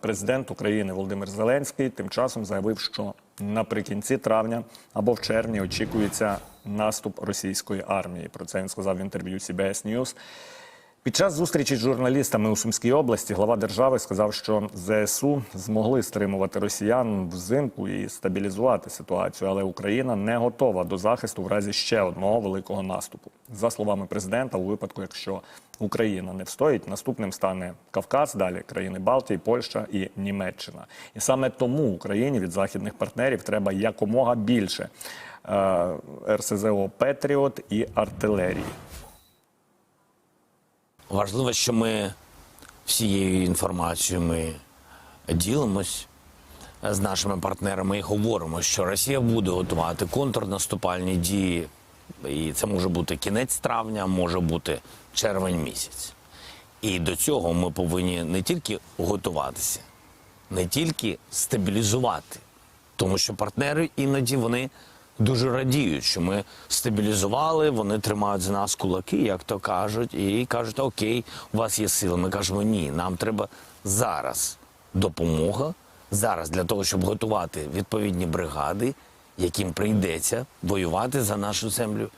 Президент України Володимир Зеленський тим часом заявив, що наприкінці травня або в червні очікується наступ російської армії. Про це він сказав в інтерв'ю CBS News. Під час зустрічі з журналістами у Сумській області глава держави сказав, що ЗСУ змогли стримувати росіян взимку і стабілізувати ситуацію, але Україна не готова до захисту в разі ще одного великого наступу. За словами президента, у випадку, якщо Україна не встоїть, наступним стане Кавказ, далі країни Балтії, Польща і Німеччина. І саме тому Україні від західних партнерів треба якомога більше е, РСЗО Петріот і артилерії. Важливо, що ми всією інформацією ми ділимось з нашими партнерами і говоримо, що Росія буде готувати контрнаступальні дії, і це може бути кінець травня, може бути червень місяць. І до цього ми повинні не тільки готуватися, не тільки стабілізувати, тому що партнери іноді вони дуже радіють, що ми стабілізували, вони тримають за нас кулаки, як то кажуть, і кажуть, окей, у вас є сила. Ми кажемо, ні, нам треба зараз допомога, зараз для того, щоб готувати відповідні бригади, яким прийдеться воювати за нашу землю